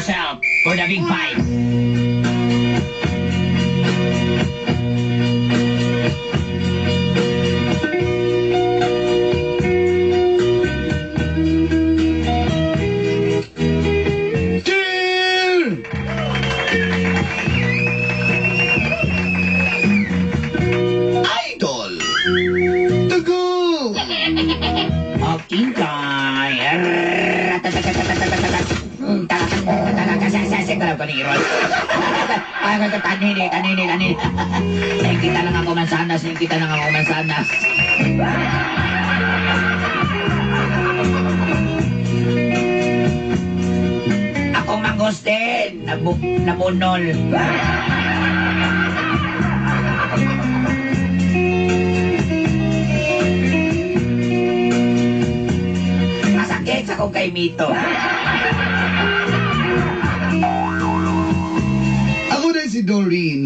yourself for the big fight. Ron. Ay, tanini, tanini, tanini. Nakikita lang ako mansanas, nakikita lang ako mansanas. Ako mangustin, nabu nabunol. Masakit sa kong kay Mito. Si Doreen.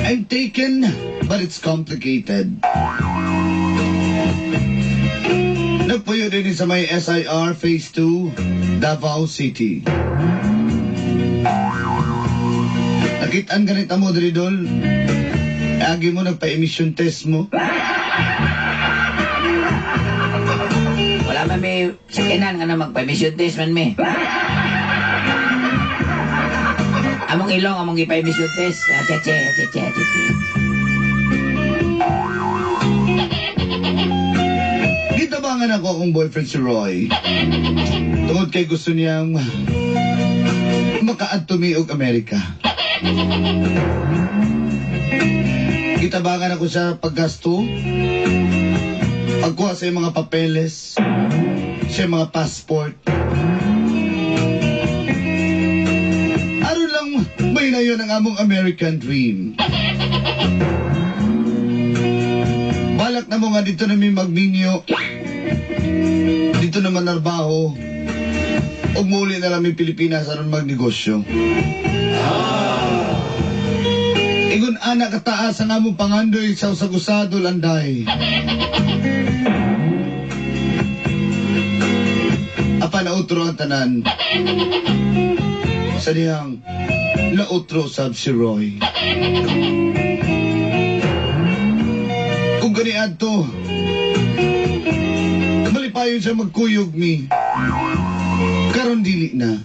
I'm taken, but it's complicated. Nagpuyo din sa may SIR Phase 2, Davao City. Nakitaan ganit mo, Dridol. Agi mo nagpa-emission test mo. May sakinan nga na magpa-emission test man may. Among ilong, among ipa-emission test. Ah, Cheche, cheche, cheche. Gitabangan ako akong boyfriend si Roy. Tungod kay gusto niyang makaad tumiog Amerika. Gitabangan ako sa paggasto, pagkuha sa mga papeles, sa mga passport. Ano lang may na yun ang among American dream. Balak na mo nga dito na may magminyo. Dito naman narbaho. O muli na lang may Pilipinas aron magnegosyo. Ingon anak kataas ang among pangandoy sa usagusado landay. Apa na utro ang tanan. Sa diyang nautro sab si Roy. Kung gani adto, malipayon siya magkuyog mi. Karon dili na.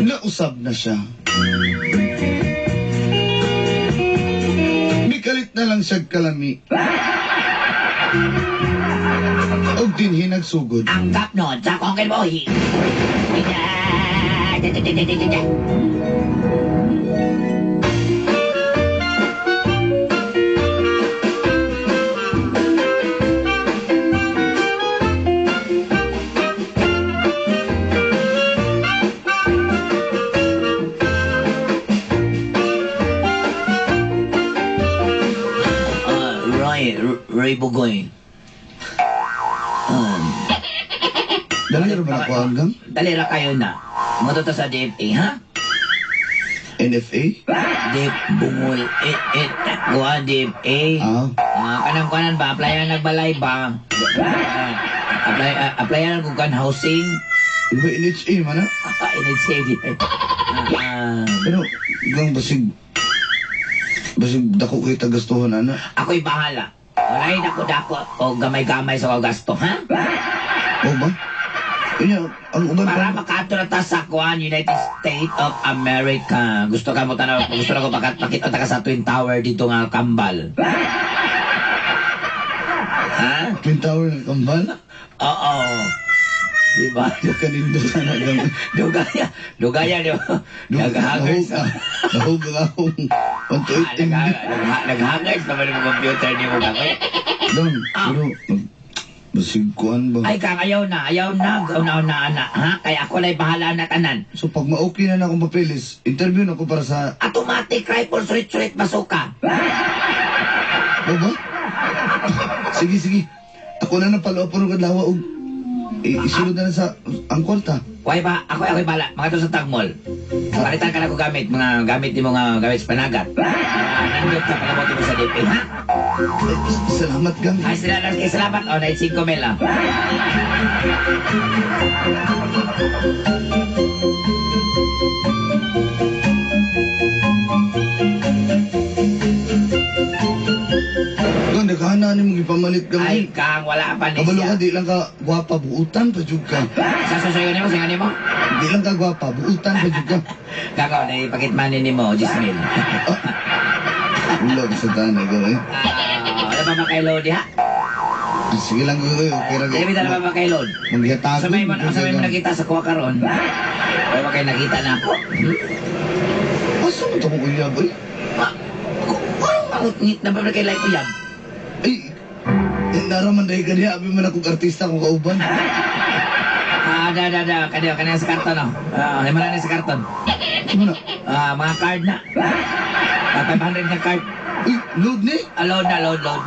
Nausab na siya. Na lang siya kalami. Og dinhi nagsugod. Ang gap nun sa kongkel boy. Uh, R- Roy Bugoy. Um, Dali rin ba ako hanggang? Dalira kayo na. Mga to sa DFA, ha? NFA? Dip, bungol, eh, eh, guha, DFA. Ah, Ah, kanang kanan ba? Applyan nagbalay ba? Ah, apply, ah, applyan kung kan housing. iba NHA man ah. Ah, initsave. Ah, Pero, gang basig, basig dako kay tagastuhan ana. ako'y bahala. Ay, naku dapat. O gamay-gamay sa gasto, ha? Oo ba? Inya, ano ba? Para makato na ta sa kuan, United States of America. Gusto ka mo tanaw, gusto na ko pakat pakita ta ka sa Twin Tower dito nga kambal. ha? Twin Tower ng kambal? Oo. Di ba? Yung kanindo ka na lang. Dugaya. Dugaya, di ba? Dugaya. Nahog ka. Ah, Nahog ka. Pag-8 Naghangad naman ang computer niyo mo kami. Don, pero masigkuhan ba? Ay, kang ayaw na, ayaw na, gaunaw na anak, ha? Kaya ako la'y bahala na tanan. So pag ma-okay na na akong papilis, interview na ako para sa... Automatic rifle sulit-sulit basuka. Ba ba? sige, sige. Ako na nang paloob ng kadlawa og... Eh, isulod na na sa... Ang kwarta. Kuya ba? Ako, ako'y bala. Mga sa tagmol. Palitan ka na ko gamit. Mga gamit ni mga gamit sa panagat. Uh, nandot ka pala mo sa DP, ha? Salamat gang. Ay, sila lang kay salamat. O, na 5 mil, ah. Gang, naghana ni mong ipamalit gang. Ay, kang wala pa ni Kabalo ka, di lang ka gwapa, buutan pa jud ka. Sa susuyo ni mo, singa ni mo. Di lang ka gwapa, buutan pa jud ka. Kako, na ipakitmanin ni mo, 10 mil. Ulo ka sa tanay ko eh. Ah, ba ba kay Lodi, ha? Ah, Sige lang ko eh, okay. Sige, bita na ba kay Lodi? Mangyatago. Sa may mo, sa may mo nakita sa kuha karon. Ay, ba kayo nakita na ako? Asa mo ito mo kuya boy? Ah, Parang ang ngit na ba na kay Lai Uyab? Ay, eh, naraman dahil kanya, abi man akong artista kong kauban. Ah, da, da, da. Kanyo, kanyo sa karton, no? Ah, lima na sa karton. Ano? Ah, mga card na. Ah, 500 na card. Uy, load ni? Ah, load na, load, load.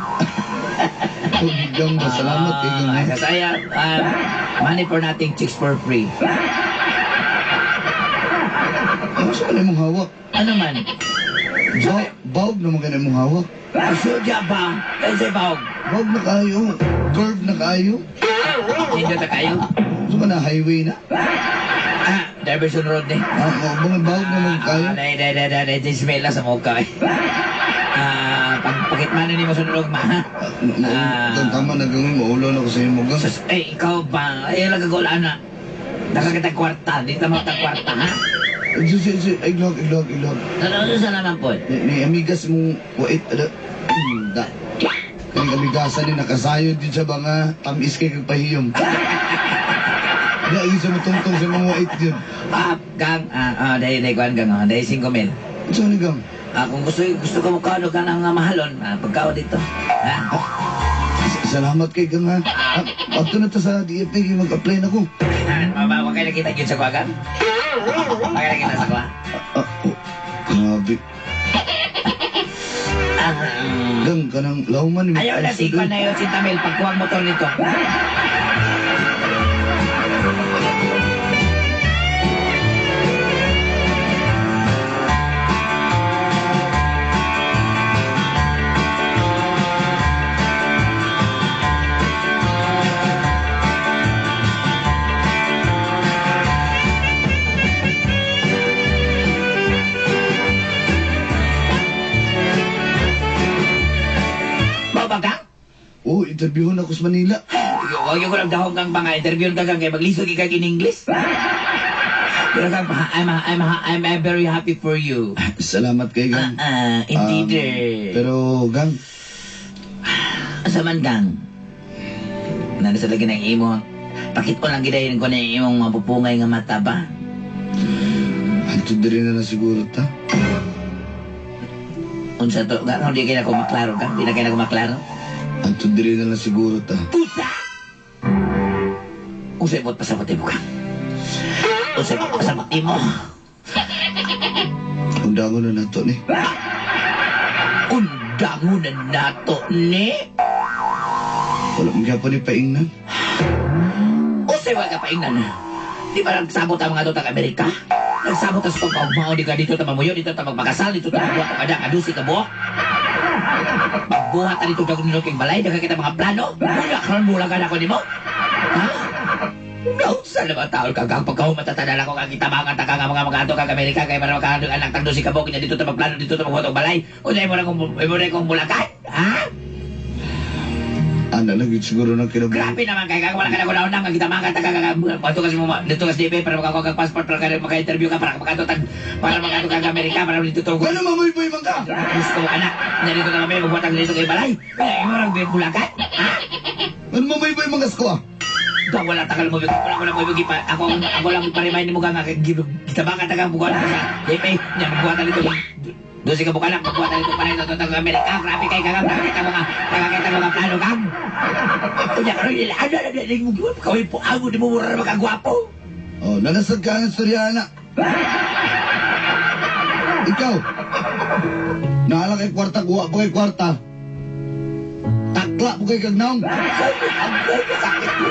Oh, gang ba? Salamat kay gang. Ah, kasaya, um, money for nothing, chicks for free. Ano sa kanay mong hawak? Ano man? Ba bawg naman kanay mong hawak. Asodya ba? Kasi bawag. Bawg na kayo. Curve na kayo. Hindi na kayo. Ano ka na, highway na? Ah, Diversion Road eh. Ah, oh, mga bawg naman kayo. Ah, dahil, dahil, dahil, dahil, dahil, smell sa mukha eh. Ah, pag pakitmanan ni mo sunod ma, ha? Ah. Itong tama na gawin, maulo na ko sa imo. Sus, eh, ikaw ba? Ay, lagagola na. Nakakita kwarta, di tama ta kwarta, ha? Sus, sus, sus, iglog, iglog, iglog. Ano sa naman po? Ni, ni amigas mong wait, ada. Da. Kaya amigasan ni nakasayod din sa mga tamis kay kag Ya, isa mo tungtong sa mga wait yun. Ah, gang, ah, ah, dahil, dahil, kuhan gang, ah, dahil 5 mil. Ito ni gang. Ah, kung gusto, gusto ka mo kano ka ng ah, mahalon, ah, pagkao dito. S- Salamat kay gang ha. Ah, Ato na to sa DFA mag-apply na ko. Ah, Mama, wag kayo nakita yun sa kuha gang? Wag kayo nakita sa kuha? Ah, oh, grabe. Ah, mm. Gang, kanang lauman Ayaw na si Kwan na yun, si Tamil, pagkuha ang motor nito. Interview na ko sa Manila. Huwag yung ko lang dahong kang mga interview kang kay maglisod ka in English. Pero kang, I'm, I'm, I'm, I'm very happy for you. Salamat kay Ah, gang. ah, indeed. Um, pero gang, Asa man gang? Nanda sa lagi ng imo. Pakit ko lang gidayin ko na yung imong mapupungay nga mata ba? hantud din na na siguro ta. Unsa to? Nga, hindi kaya ko maklaro ka? Hindi na kaya ko maklaro? Hantud din na na siguro ta. Puta! Usay mo't pasabutin mo ka. Usay mo't pasabutin mo. Undangon na nato ni. Undango na nato ni. Wala mong gyapon ni paingnan. Usay wag ka paingnan. Di ba nagsabot ang mga dotang Amerika? Nagsabot ang stong kaugmao di ka dito ta mamuyo, dito ta magpakasal, dito ta magbuhat ka da, kadusi ka buhok. Magbuhat ta dito dagon nilo king balay, daga kita mga plano. Mula karon mula ka na ko nimo. Ha? No, sa naman taon ka kang pagkaw matatadala ko kang kita mga taka nga mga mga ato kang Amerika kay para makahando anak tang dosi ka buhok niya dito ta magplano dito ta magbuhat og balay. Unay mo na kung mo na kung bulakan? Ha? Ana yun siguro ng kinabuhi. Grabe naman kay kag wala ka na nga kita mga taga ka kasi mo dito ka sa DP para makakuha kag passport para ka maka-interview ka para makato tag para makato kag Amerika para dito to. Ano mamoy-boy man ka? Gusto anak, na dito na kami magbuhat ang dito kay balay. Kaya mo lang bulakan. Ha? Ano mamoy-boy man kas ko? Daw wala tagal mo wala ko na mo big pa ako ako lang pa-remind mo nga kay kita ba ka taga buwan DP nya magbuhat dito. Doon si kabukan lang, magbuhat dito pa rin ito taga Amerika. Grabe kay kagam, nakakita mga, nakakita mga plano kang. Kunya ka rin, ano na naling mo gawin? Kawin po, amo, di mo mura na magkagwapo. Oh, nanasag ka ng Suryana. Ikaw. Naala kay kwarta, kuha po kay kwarta. Takla po kay kagnaong. Sabi, ang gay, kasakit mo.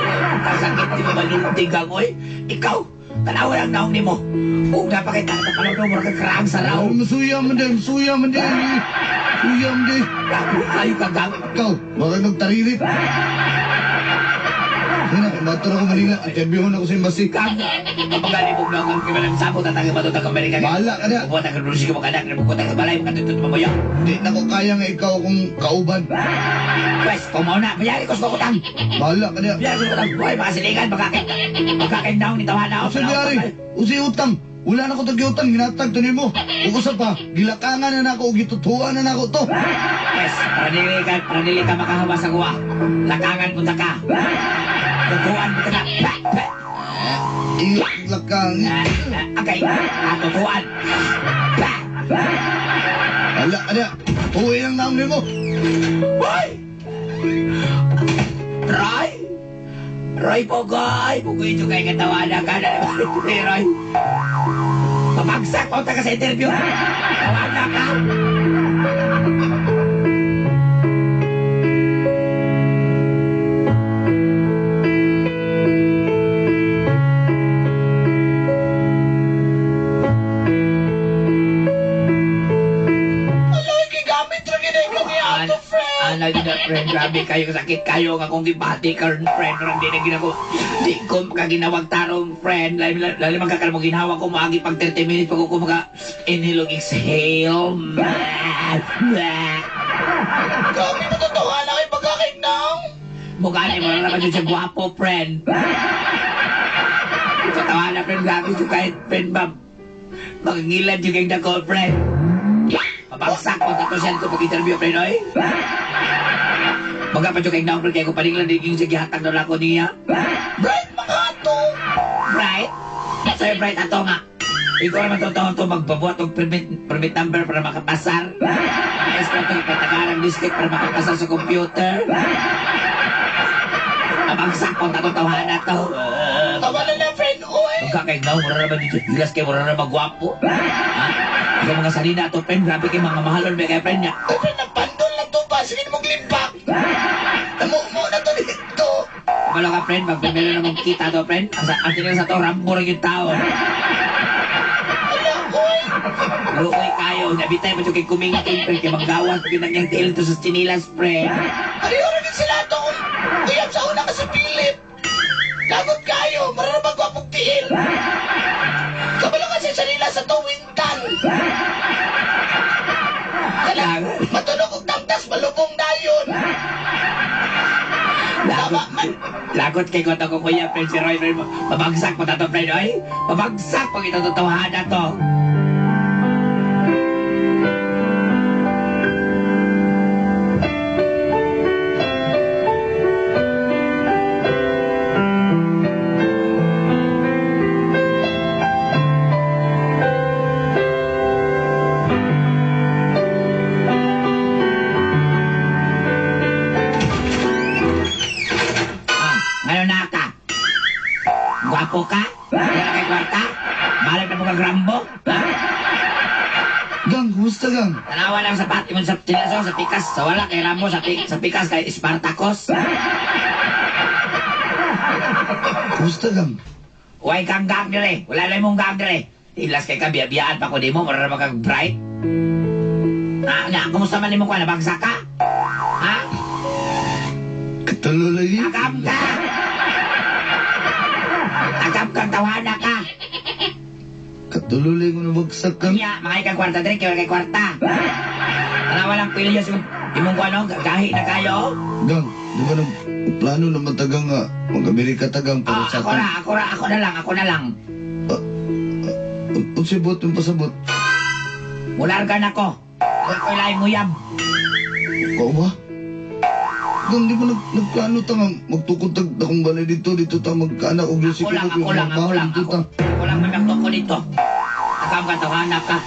Kasakit di mo maluntigang, oy. Ikaw, Tanawa lang naong ni mo. Kung napakita ka palawdo mo kang karaang sa raw. Oh, masuya man din, masuya man din. eh. Suya man din. Grabe kayo kagang. Ikaw, baka nagtaririt. Yan na, ko Manila. Interviewin ako sa embassy. Kang. Kapag gani mo na kung kimalang sabot at ang matutang Amerika. Bahala ka na. Bubuhat ang rusi ko makanak na bubuhat ang balay mo katutut mo mo Hindi na ko kaya nga ikaw akong kauban. Pwes, kung mauna, mayari ko sa kutang. Bahala ka na. Mayari ko sa kutang. Buhay, mga siligan, magkakit. Magkakit daw ni tawa na ako. Usa biyari, usa utang. Wala na ko tag-utang, ginatag to nimo. Ug usa pa, gilakangan na nako, gitutuan na nako to. Pwes, para dili ka, para dili ka makahawa sa guwa. Lakangan punta ka. Tutuan punta ka. Okay, ah, tutuan. Pa. Ala ka na. Uwi ang naam nimo. Boy! Roy! Roy Pogoy! Pugoy ito kay katawanan ka na Roy. Pabagsak pa ka sa interview. Tawanan ka. Grabe kayo, sakit kayo nga kung gibati ka friend. Ron, di na ginako. Di ko kaginawag tarong, friend. Lalo, lalo magkakaroon mo ginawa ko maagi pag 30 minutes pag ko maka inhilog exhale. Kami matatawa na kay pagkakit naam. Mukha na mo naman yun siya gwapo, friend. Sa tawa na, friend, grabe siya kahit, friend, ba, magangilad yung kayong dako, friend. Mapagsak mo siya ito pag-interview, friend, oy. Mga pa siya kayong naong, friend, kaya kung paninglan, diging siya gihatag na ako niya. Bright makato. Bright? Sa'yo, Bright, ato nga. Ikaw naman totoo to magbabuhat ng permit, permit number para makapasar. Ayos ko ito, ipatakarang district para makapasar sa computer. Abagsak ko, tatotawahan na to. Tawa na na, friend. Uy. Magkakaignaw, mura naman dito. Gilas kayo, mura naman magwapo. Ha? Ikaw mga salina to, friend. Grabe kayo mga mahalon, may kaya friend niya. Uy, friend, Namo mo na to dito. Kabalo ka, friend. Pag meron namang kita to, friend. Ang, sa- ang tingin sa to, rambo rin yung tao. Luoy kayo. Nabitay mo kay kumingking, friend. Kaya manggawas. Pag nangyang tail to sa chinilas, friend. Ariyo rin sila to. Uyab sa una kasi Philip. Lagot kayo, mararabag ko apong tiil. Kabalo kasi sa nila sa tuwintan. Lagot kay ko ko kuya. Si Roy, friend. Pabagsak mo na to, friend. Oy. Pabagsak pag ito totohanan na to. Balik na mo kag Rambo? Ha? Gang, kumusta gang? Tanawa lang sa pati sa tilaso, sa pikas. Sa wala kay Rambo, sa, pi- sa pikas kay Spartacus. Kumusta gang? Huwag kang gang dire. Wala na mong gang dire. Tilas kay kabiyabiyaan pa ko di mo, marara kag bright. Ah, na, kumusta man ni mo ko? Nabagsak ka? Ha? Katulo lagi. Agam ka! Agam kang tawana ka! Lagi ko nabagsak gang. Kanya, mga ikang kwarta dire, kaya kay kwarta. Tanawa lang pilyo sa imong ko ano, gahi na kayo. Gang, di ba nag plano na matagang nga mag-Amerika tagang para Ah, sa ako na, ako na, ako na lang, ako na lang. Unsi bot yung pasabot. Mulargan ako. Ako ilay mo yam. Ikaw ba? Gang, di ba nag, nagplano ta nga magtukod tag akong balay dito, dito ta magkaanak og Diyos Ako lang, ako lang, ako lang, dito ako. ta. Ako lang mamiyakto ko dito. Agam ka, tawanak ka.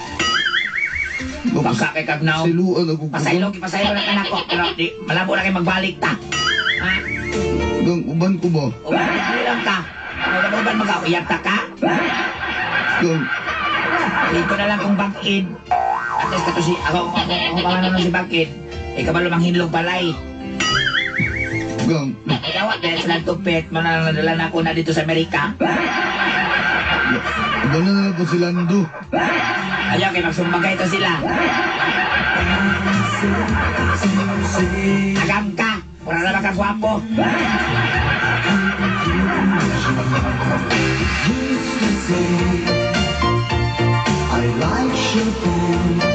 Baka kay kagnaw. Siluan ako. Pasaylo, pasaylo na ka na ko. Pero di, malabo na kayo magbalik ta. Ha? Gang, uban ko ba? Uban, hindi lang ka. Uban, mag-auyat ta ka. Gang, Dito na lang kung bangkid. At least kato si, ako, ako, ako, ako pa si bangkid. Ikaw ba lumang hinlong balay? gang, Ikaw, dahil sa nagtupit, mo na nadala na ako na dito sa Amerika. Ganun na po sila. Ayaw, magsumbagay to sila. Agam ka! Na. I like shampoo.